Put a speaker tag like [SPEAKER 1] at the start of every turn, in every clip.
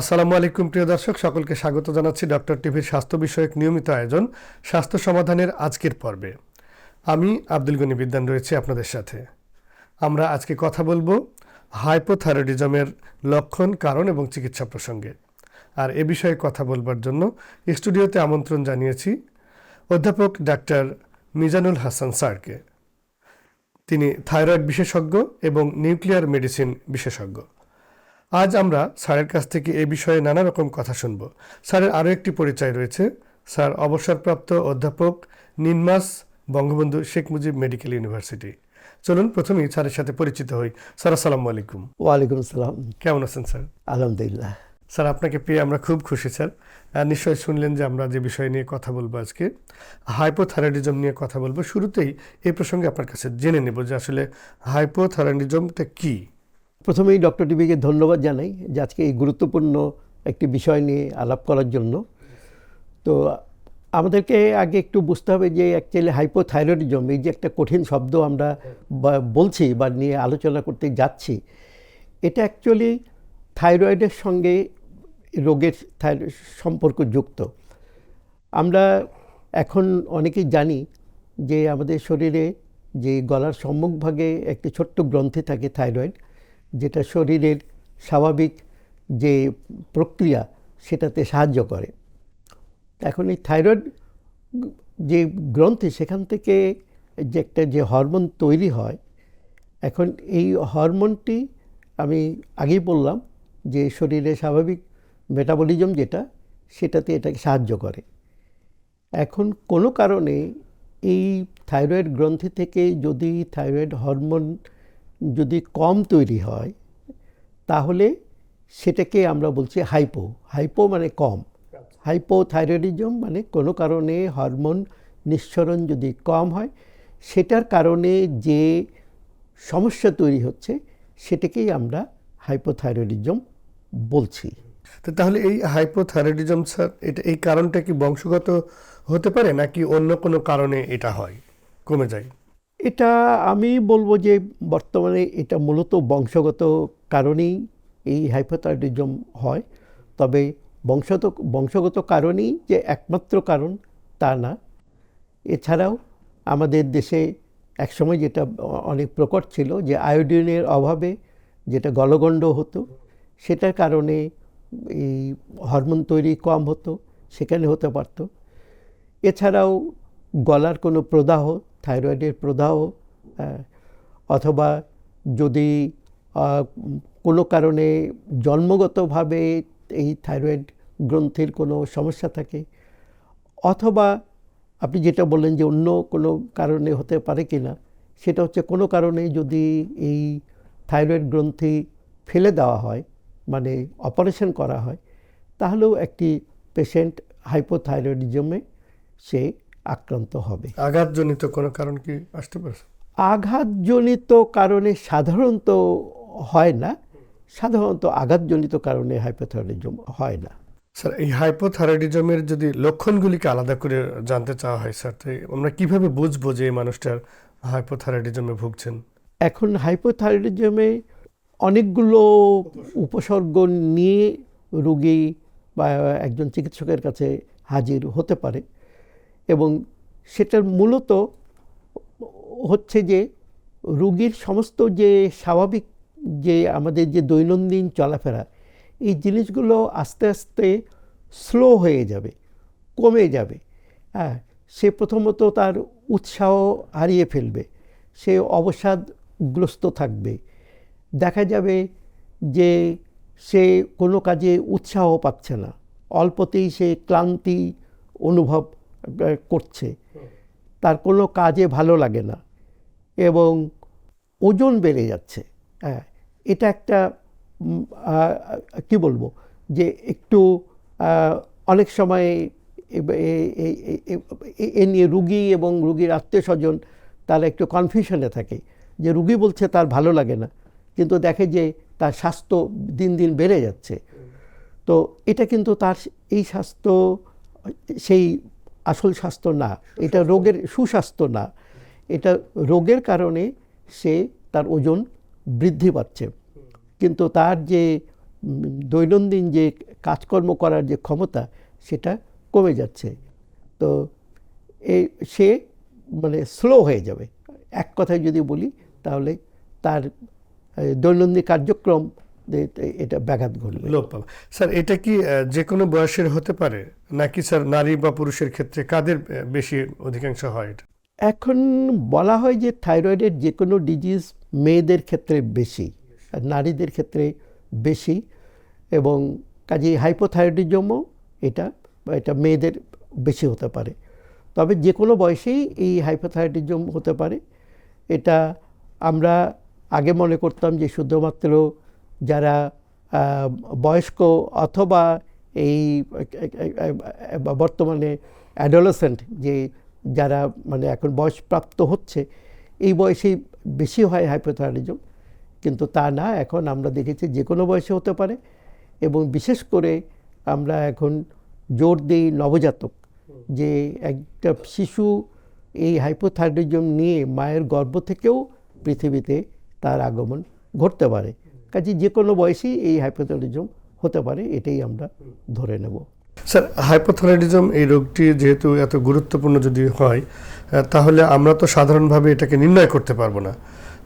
[SPEAKER 1] আসসালামু আলাইকুম, প্রিয় দর্শক। সকলকে স্বাগত জানাচ্ছি ডক্টর টিভির স্বাস্থ্য বিষয়ক নিয়মিত আয়োজন, স্বাস্থ্য সমাধানের আজকের পর্বে। আমি আব্দুল গনি বিদ্যান রয়েছে আপনাদের সাথে। আমরা আজকে কথা বলব হাইপোথাইরয়েডিজমের লক্ষণ, কারণ এবং চিকিৎসা প্রসঙ্গে। আর এ বিষয়ে কথা বলবার জন্য স্টুডিওতে আমন্ত্রণ জানিয়েছি অধ্যাপক ডাক্তার মিজানুল হাসান স্যারকে। তিনি থাইরয়েড বিশেষজ্ঞ এবং নিউক্লিয়ার মেডিসিন বিশেষজ্ঞ। আজ আমরা স্যারের কাছ থেকে এ বিষয়ে নানা রকম কথা শুনব। স্যারের আরও একটি পরিচয় রয়েছে। স্যার অবসরপ্রাপ্ত অধ্যাপক NINMAS Bangabandhu Sheikh Mujib medical university. চলুন প্রথমেই স্যারের সাথে পরিচিত হই। স্যার আসসালামু আলাইকুম।
[SPEAKER 2] ওয়ালাইকুম আসসালাম।
[SPEAKER 1] কেমন আছেন স্যার?
[SPEAKER 2] আলহামদুলিল্লাহ।
[SPEAKER 1] স্যার আপনাকে পেয়ে আমরা খুব খুশি স্যার। আর নিশ্চয়ই শুনলেন যে আমরা যে বিষয় নিয়ে কথা বলব আজকে হাইপোথাইরয়েডিজম নিয়ে কথা বলব। শুরুতেই এই প্রসঙ্গে আপনার কাছে জেনে নেব যে আসলে হাইপোথাইরয়েডিজমটা কী।
[SPEAKER 2] প্রথমেই ডক্টর টিভিকে ধন্যবাদ জানাই যে আজকে এই গুরুত্বপূর্ণ একটি বিষয় নিয়ে আলাপ করার জন্য। তো আমাদেরকে আগে একটু বুঝতে হবে যে অ্যাকচুয়ালি হাইপোথাইরয়েডিজম এই যে একটা কঠিন শব্দ আমরা বলছি বা নিয়ে আলোচনা করতে যাচ্ছি, এটা অ্যাকচুয়ালি থাইরয়েডের সঙ্গে রোগের সম্পর্ক যুক্ত। আমরা এখন অনেকেই জানি যে আমাদের শরীরে যে গলার সম্মুখভাগে একটি ছোট্ট গ্রন্থি থাকে থাইরয়েড যেটা শরীরের স্বাভাবিক যে প্রক্রিয়া, সেটাতে সাহায্য করে। এখন এই থাইরয়েড যে গ্রন্থি, সেখান থেকে যে একটা যে হরমোন তৈরি হয়, এখন এই হরমোনটি আমি আগেই বললাম যে শরীরে স্বাভাবিক মেটাবলিজম যেটা, সেটাতে এটাকে সাহায্য করে। এখন কোনো কারণে এই থাইরয়েড গ্রন্থি থেকে যদি থাইরয়েড হরমোন যদি কম তৈরি হয়, তাহলে সেটাকে আমরা বলছি হাইপো। হাইপো মানে কম। হাইপোথাইরয়েডিজম মানে কোনো কারণে হরমোন নিঃসরণ যদি কম হয়, সেটার কারণে যে সমস্যা তৈরি হচ্ছে, সেটাকেই আমরা হাইপোথাইরয়েডিজম বলছি।
[SPEAKER 1] তো তাহলে এই হাইপোথাইরয়েডিজম, স্যার, এটা এই কারণটা কি বংশগত হতে পারে, নাকি অন্য কোনো কারণে এটা হয়, কমে যায়?
[SPEAKER 2] এটা আমি বলব যে বর্তমানে এটা মূলত বংশগত কারণেই এই হাইপোথাইরয়েডিজম হয়। তবে বংশগত বংশগত কারণেই যে একমাত্র কারণ তা না। এছাড়াও আমাদের দেশে একসময় যেটা অনেক প্রকট ছিল যে আয়োডিনের অভাবে যেটা গলগণ্ড হতো, সেটার কারণে এই হরমোন তৈরি কম হতো, সেখানে হতে পারতো। এছাড়াও গলার কোনো প্রদাহ থাইরয়েডের প্রদাহ অথবা যদি কোনো কারণে জন্মগতভাবে এই থাইরয়েড গ্রন্থির কোনো সমস্যা থাকে, অথবা আপনি যেটা বললেন যে অন্য কোনো কারণে হতে পারে কি না, সেটা হচ্ছে কোনো কারণে যদি এই থাইরয়েড গ্রন্থি ফেলে দেওয়া হয় মানে অপারেশন করা হয়, তাহলেও একটি পেশেন্ট হাইপোথাইরয়েডিজমে সে আক্রান্ত হবে।
[SPEAKER 1] আঘাতজনিত কোনো কারণ কি আসতে পারে?
[SPEAKER 2] আঘাতজনিত কারণে সাধারণত হয় না সাধারণত আঘাতজনিত কারণে হাইপোথাইরয়েডিজম হয় না।
[SPEAKER 1] স্যার এই হাইপোথাইরয়েডিজমের যদি লক্ষণগুলিকে আলাদা করে জানতে চাওয়া হয় স্যার তো আমরা কীভাবে বুঝব যে এই মানুষটার হাইপোথাইরয়েডিজমে ভুগছেন?
[SPEAKER 2] এখন হাইপোথাইরয়েডিজমে অনেকগুলো উপসর্গ নিয়ে রোগী বা একজন চিকিৎসকের কাছে হাজির হতে পারে। এবং সেটার মূলত হচ্ছে যে রুগীর সমস্ত যে স্বাভাবিক যে আমাদের যে দৈনন্দিন চলাফেরা, এই জিনিসগুলো আস্তে আস্তে স্লো হয়ে যাবে, কমে যাবে। হ্যাঁ সে প্রথমত তার উৎসাহ হারিয়ে ফেলবে, সে অবসাদগ্রস্ত থাকবে। দেখা যাবে যে সে কোনো কাজে উৎসাহ পাচ্ছে না, অল্পতেই সে ক্লান্তি অনুভব করছে। তার কোনো কাজে ভালো লাগে না এবং ওজন বেড়ে যাচ্ছে। হ্যাঁ এটা একটা কি বলব যে একটু অনেক সময় এ নিয়ে রুগী এবং রুগীর আত্মীয় স্বজন তারা একটু কনফিউশনে থাকে যে রুগী বলছে তার ভালো লাগে না, কিন্তু দেখে যে তার স্বাস্থ্য দিন দিন বেড়ে যাচ্ছে। তো এটা কিন্তু তার এই স্বাস্থ্য, সেই আসল স্বাস্থ্য না, এটা রোগের সুস্বাস্থ্য না, এটা রোগের কারণে সে তার ওজন বৃদ্ধি পাচ্ছে। কিন্তু তার যে দৈনন্দিন যে কাজকর্ম করার যে ক্ষমতা, সেটা কমে যাচ্ছে। তো এই সে মানে স্লো হয়ে যাবে। এক কথায় যদি বলি, তাহলে তার দৈনন্দিন কার্যক্রম এটা ব্যাঘাত ঘটবে।
[SPEAKER 1] লোপ পাবে। স্যার এটা কি যে কোনো বয়সের হতে পারে? নাকি স্যার নারী বা পুরুষের ক্ষেত্রে কাদের বেশি অধিকাংশ হয় এটা?
[SPEAKER 2] এখন বলা হয় যে থাইরয়েডের যে কোনো ডিজিজ মেয়েদের ক্ষেত্রে বেশি নারীদের ক্ষেত্রে বেশি এবং কাজেই হাইপোথাইরয়েডিজমও এটা এটা মেয়েদের বেশি হতে পারে। তবে যে কোনো বয়সেই এই হাইপোথাইরয়েডিজম হতে পারে। এটা আমরা আগে মনে করতাম যে শুধুমাত্র যারা বয়স্ক অথবা এই, বর্তমানে অ্যাডোলেসেন্ট যে যারা মানে এখন বয়সপ্রাপ্ত হচ্ছে, এই বয়সেই বেশি হয় হাইপোথাইরয়েডিজম কিন্তু তা না, এখন আমরা দেখেছি যে কোনো বয়সে হতে পারে এবং বিশেষ করে আমরা এখন জোর দিই নবজাতক যে একটা শিশু এই হাইপোথাইরয়েডিজম নিয়ে মায়ের গর্ভ থেকেও পৃথিবীতে তার আগমন ঘটতে পারে। কাজে যে কোনো বয়সেই এই হাইপোথাইরয়েডিজম হতে পারে এটাই আমরা ধরে নেব।
[SPEAKER 1] স্যার হাইপোথাইরয়েডিজম এই রোগটি যেহেতু এত গুরুত্বপূর্ণ যদি হয় তাহলে আমরা তো সাধারণভাবে এটাকে নির্ণয় করতে পারব না।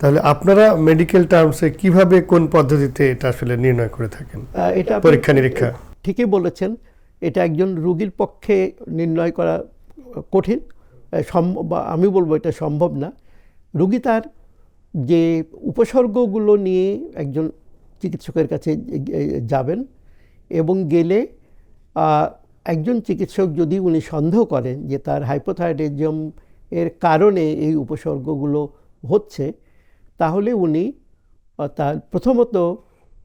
[SPEAKER 1] তাহলে আপনারা মেডিকেল টার্মসে কীভাবে কোন পদ্ধতিতে এটা আসলে নির্ণয় করে থাকেন?
[SPEAKER 2] এটা
[SPEAKER 1] পরীক্ষা নিরীক্ষা।
[SPEAKER 2] ঠিকই বলেছেন এটা একজন রোগীর পক্ষে নির্ণয় করা কঠিন সম্ভব বা আমি বলব এটা সম্ভব না। রুগী তার যে উপসর্গগুলো নিয়ে একজন চিকিৎসকের কাছে যাবেন এবং গেলে একজন চিকিৎসক যদি উনি সন্দেহ করেন যে তার হাইপোথাইরয়েডিজম এর কারণে এই উপসর্গগুলো হচ্ছে, তাহলে উনি তার প্রথমত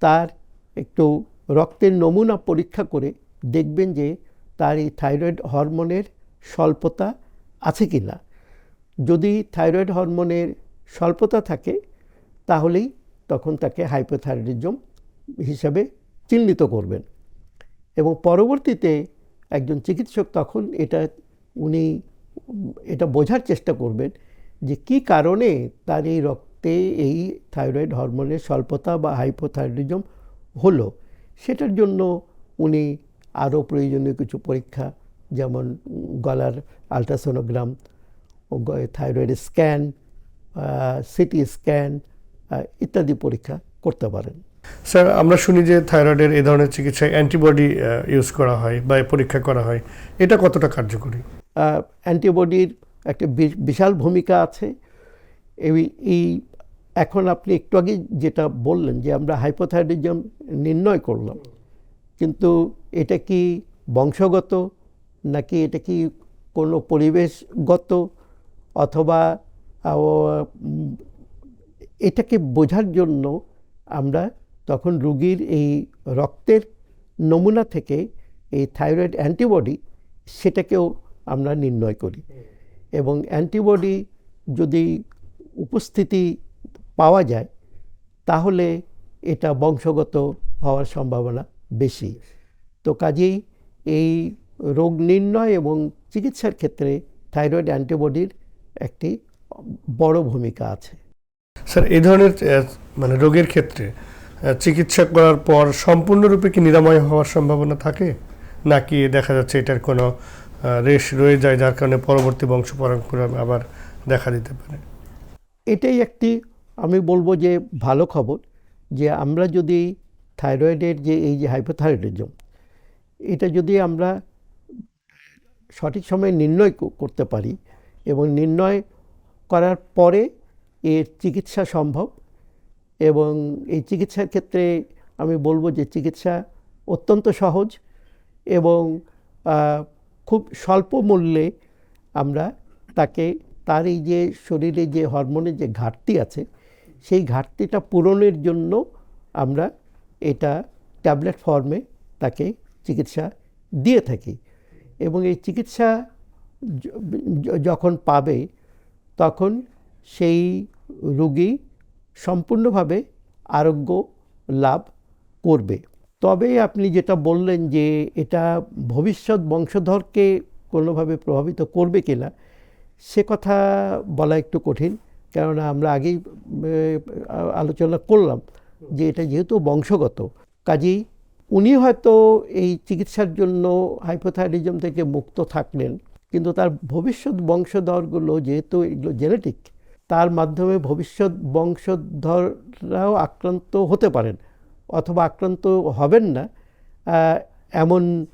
[SPEAKER 2] তার একটু রক্তের নমুনা পরীক্ষা করে দেখবেন যে তার এই থাইরয়েড হরমোনের স্বল্পতা আছে কি না যদি থাইরয়েড হরমোনের স্বল্পতা থাকে, তাহলেই তখন তাকে হাইপোথাইরয়েডিজম হিসাবে চিহ্নিত করবেন। এবং পরবর্তীতে একজন চিকিৎসক তখন এটা, উনি এটা বোঝার চেষ্টা করবেন যে কি কারণে তার এই রক্তে এই থাইরয়েড হরমোনের স্বল্পতা বা হাইপোথাইরয়েডিজম হলো। সেটার জন্য উনি আরও প্রয়োজনীয় কিছু পরীক্ষা, যেমন গলার ultrasonogram thyroid scan CT scan ইত্যাদি পরীক্ষা করতে পারেন।
[SPEAKER 1] স্যার আমরা শুনি যে থাইরয়েডের এই ধরনের চিকিৎসায় অ্যান্টিবডি ইউজ করা হয় বা পরীক্ষা করা হয়। এটা কতটা কার্যকরী?
[SPEAKER 2] অ্যান্টিবডির একটা বিশাল ভূমিকা আছে। এই এখন আপনি একটু আগে যেটা বললেন যে আমরা হাইপোথাইরয়েডিজম নির্ণয় করলাম কিন্তু এটা কি বংশগত নাকি এটা কি কোনো পরিবেশগত অথবা এটাকে বোঝার জন্য আমরা তখন রুগীর এই রক্তের নমুনা থেকে এই থাইরয়েড অ্যান্টিবডি সেটাকেও আমরা নির্ণয় করি। এবং অ্যান্টিবডি যদি উপস্থিতি পাওয়া যায়, তাহলে এটা বংশগত হওয়ার সম্ভাবনা বেশি। তো কাজেই এই রোগ নির্ণয় এবং চিকিৎসার ক্ষেত্রে থাইরয়েড অ্যান্টিবডির একটি বড় ভূমিকা আছে।
[SPEAKER 1] স্যার এই ধরনের মানে রোগের ক্ষেত্রে চিকিৎসা করার পর সম্পূর্ণরূপে কি নিরাময় হওয়ার সম্ভাবনা থাকে? নাকি দেখা যাচ্ছে এটার কোনো রেশ রয়ে যায় যার কারণে পরবর্তী বংশ পরম্পরা আবার দেখা দিতে পারে?
[SPEAKER 2] এটাই একটি আমি বলব যে ভালো খবর যে আমরা যদি থাইরয়েডের যে এই যে হাইপোথাইরয়েডিজম এটা যদি আমরা সঠিক সময়ে নির্ণয় করতে পারি এবং নির্ণয় করার পরে এর চিকিৎসা সম্ভব এবং এই চিকিৎসার ক্ষেত্রে আমি বলব যে চিকিৎসা অত্যন্ত সহজ এবং খুব স্বল্প মূল্যে আমরা তাকে, তার এই যে শরীরে যে হরমোনের যে ঘাটতি আছে, সেই ঘাটতিটা পূরণের জন্য আমরা এটা ট্যাবলেট ফর্মে তাকে চিকিৎসা দিয়ে থাকি এবং এই চিকিৎসা যখন পাবে তখন সেই রোগী সম্পূর্ণভাবে আরোগ্য লাভ করবে। তবে আপনি যেটা বললেন যে এটা ভবিষ্যৎ বংশধরকে কোনোভাবে প্রভাবিত করবে কিনা, সে কথা বলা একটু কঠিন। কেননা আমরা আগেই আলোচনা করলাম যে এটা যেহেতু বংশগত, কাজেই উনি হয়তো এই চিকিৎসার জন্য হাইপোথাইরিজম থেকে মুক্ত থাকলেন। কিন্তু তার ভবিষ্যৎ বংশধরগুলো যেহেতু এগুলো জেনেটিক তার মাধ্যমে ভবিষ্যৎ বংশধররাও আক্রান্ত হতে পারেন অথবা আক্রান্ত হবেন না এমন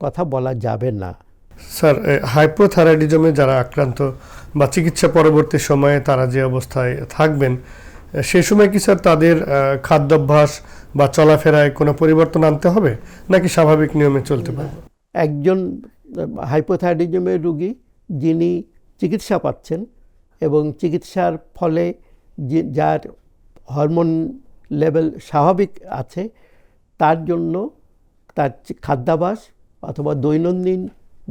[SPEAKER 2] কথা বলা যাবে না।
[SPEAKER 1] স্যার হাইপোথাইরয়েডিজমে যারা আক্রান্ত বা চিকিৎসা পরবর্তী সময়ে তারা যে অবস্থায় থাকবেন সে সময় কি স্যার তাদের খাদ্যাভ্যাস বা চলাফেরায় কোনো পরিবর্তন আনতে হবে নাকি স্বাভাবিক নিয়মে চলতে পারবে
[SPEAKER 2] একজন হাইপোথাইরয়েডিজমের রুগী যিনি চিকিৎসা পাচ্ছেন এবং চিকিৎসার ফলে যে যার হরমোন লেভেল স্বাভাবিক আছে, তার জন্য তার খাদ্যাভ্যাস অথবা দৈনন্দিন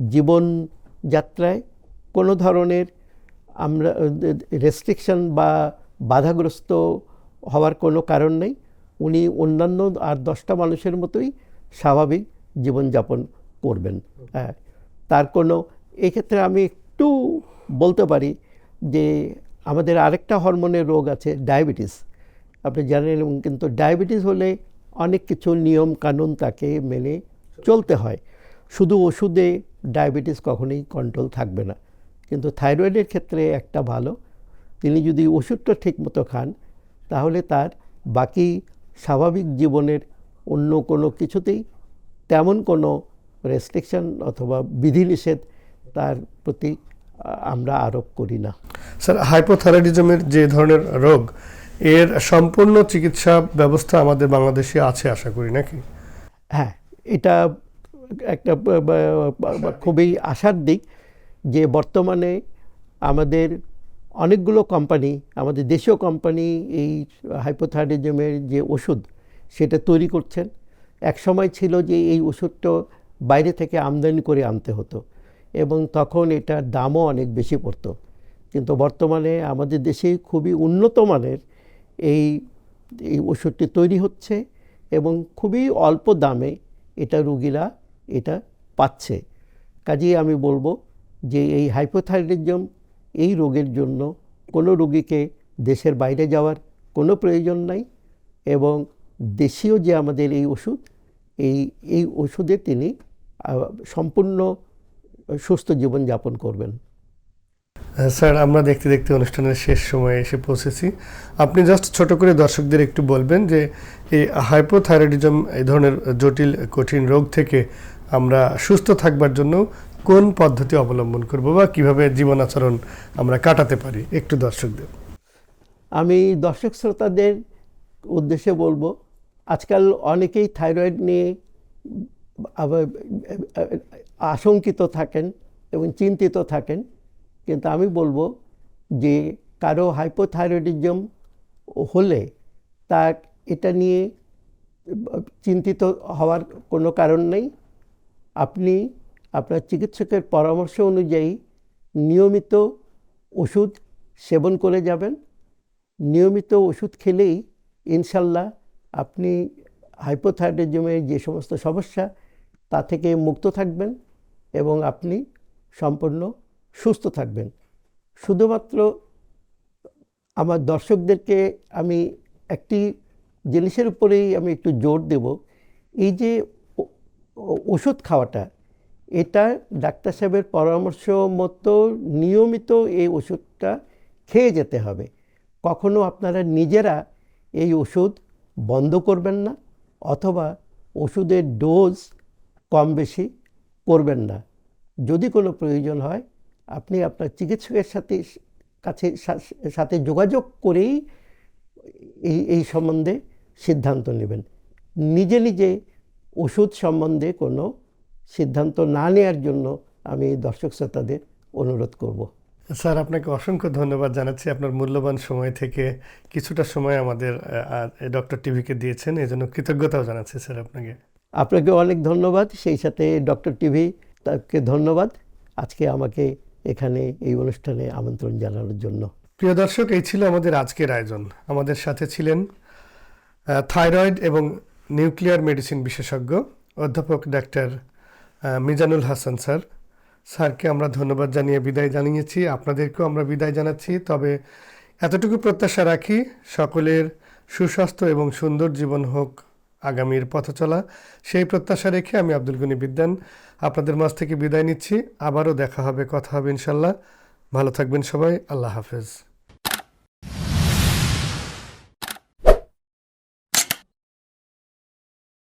[SPEAKER 2] জীবনযাত্রায় কোনো ধরনের আমরা রেস্ট্রিকশন বা বাধাগ্রস্ত হওয়ার কোনো কারণ নেই। উনি অন্যান্য আর দশটা মানুষের মতোই স্বাভাবিক জীবনযাপন করবেন। হ্যাঁ। তার কোনো, এক্ষেত্রে আমি একটু বলতে পারি যে আমাদের আরেকটা হরমোনের রোগ আছে ডায়াবেটিস। আপনি জানেন এবং কিন্তু ডায়াবেটিস হলে অনেক কিছু নিয়ম কানুন তাকে মেনে চলতে হয়। শুধু ওষুধে ডায়াবেটিস কখনোই কন্ট্রোল থাকবে না। কিন্তু থাইরয়েডের ক্ষেত্রে একটা ভালো, তিনি যদি ওষুধটা ঠিকমতো খান, তাহলে তার বাকি স্বাভাবিক জীবনের অন্য কোনো কিছুতেই তেমন কোনো রেস্ট্রিকশন অথবা বিধিনিষেধ তার প্রতি আমরা আরোপ করি না।
[SPEAKER 1] স্যার হাইপোথাইরয়েডিজমের যে ধরনের রোগ এর সম্পূর্ণ চিকিৎসা ব্যবস্থা আমাদের বাংলাদেশে আছে আশা করি নাকি?
[SPEAKER 2] হ্যাঁ এটা একটা খুবই আশার দিক যে বর্তমানে আমাদের অনেকগুলো কোম্পানি আমাদের দেশীয় কোম্পানি এই হাইপোথাইরয়েডিজমের যে ওষুধ সেটা তৈরি করছেন। এক সময় ছিল যে এই ওষুধটা বাইরে থেকে আমদানি করে আনতে হতো এবং তখন এটার দামও অনেক বেশি পড়তো। কিন্তু বর্তমানে আমাদের দেশে খুবই উন্নত মানের এই এই ওষুধটি তৈরি হচ্ছে এবং খুবই অল্প দামে এটা রুগীরা এটা পাচ্ছে। কাজেই আমি বলব যে এই হাইপোথাইরয়েডিজম এই রোগের জন্য কোনো রোগীকে দেশের বাইরে যাওয়ার কোনো প্রয়োজন নাই এবং দেশীয় যে আমাদের এই ওষুধ এই এই ওষুধে তিনি সম্পূর্ণ সুস্থ জীবন যাপন করবেন।
[SPEAKER 1] হ্যাঁ, স্যার আমরা দেখতে দেখতে অনুষ্ঠানের শেষ সময়ে এসে পৌঁছেছি। আপনি জাস্ট ছোট করে দর্শকদের একটু বলবেন যে এই হাইপোথাইরয়েডিজম এই ধরনের জটিল কঠিন রোগ থেকে আমরা সুস্থ থাকবার জন্য কোন পদ্ধতি অবলম্বন করব বা কীভাবে জীবন আচরণ আমরা কাটাতে পারি? একটু দর্শকদের।
[SPEAKER 2] আমি দর্শক শ্রোতাদের উদ্দেশ্যে বলব আজকাল অনেকেই থাইরয়েড নিয়ে আবার, আশঙ্কিত থাকেন এবং চিন্তিত থাকেন। কিন্তু আমি বলব যে কারও হাইপোথাইরয়েডিজম হলে তার এটা নিয়ে চিন্তিত হওয়ার কোনো কারণ নেই। আপনি আপনার চিকিৎসকের পরামর্শ অনুযায়ী নিয়মিত ওষুধ সেবন করে যাবেন। নিয়মিত ওষুধ খেলেই ইনশাল্লাহ আপনি হাইপোথাইরয়েডিজমের যে সমস্ত সমস্যা, তা থেকে মুক্ত থাকবেন এবং আপনি সম্পূর্ণ সুস্থ থাকবেন। শুধুমাত্র আমার দর্শকদেরকে আমি একটি জিনিসের উপরেই আমি একটু জোর দেব। এই যে ওষুধ খাওয়াটা, এটা ডাক্তার সাহেবের পরামর্শ মতো নিয়মিত এই ওষুধটা খেয়ে যেতে হবে। কখনো আপনারা নিজেরা এই ওষুধ বন্ধ করবেন না অথবা ওষুধের ডোজ কম বেশি করবেন না। যদি কোনো প্রয়োজন হয়, আপনি আপনার চিকিৎসকের সাথে, কাছে, সাথে যোগাযোগ করেই এই এই সম্বন্ধে সিদ্ধান্ত নেবেন। নিজে নিজে ওষুধ সম্বন্ধে কোনো সিদ্ধান্ত না নেওয়ার জন্য আমি দর্শক শ্রোতাদের অনুরোধ করব।
[SPEAKER 1] স্যার আপনাকে অসংখ্য ধন্যবাদ জানাচ্ছি। আপনার মূল্যবান সময় থেকে কিছুটা সময় আমাদের ডক্টর টিভিকে দিয়েছেন। এই জন্য কৃতজ্ঞতাও জানাচ্ছি স্যার আপনাকে।
[SPEAKER 2] আপনাকে অনেক ধন্যবাদ। সেই সাথে ডক্টর টিভি তাকে ধন্যবাদ। আজকে আমাকে এখানে এই অনুষ্ঠানে আমন্ত্রণ জানানোর জন্য।
[SPEAKER 1] প্রিয় দর্শক এই ছিল আমাদের আজকের আয়োজন। আমাদের সাথে ছিলেন থাইরয়েড এবং নিউক্লিয়ার মেডিসিন বিশেষজ্ঞ অধ্যাপক ডাক্তার মিজানুল হাসান স্যার। স্যারকে আমরা ধন্যবাদ জানিয়ে বিদায় জানিয়েছি। আপনাদেরকেও আমরা বিদায় জানাচ্ছি। তবে এতটুকু প্রত্যাশা রাখি, সকলের সুস্বাস্থ্য এবং সুন্দর জীবন হোক আগামীর পথ চলা। সেই প্রত্যাশা রেখে আমি আব্দুল গনি বিদ্যান আপনাদের মাঝ থেকে বিদায় নিচ্ছি। আবারও দেখা হবে, কথা হবে ইনশাল্লাহ। ভালো থাকবেন সবাই। আল্লাহ হাফেজ।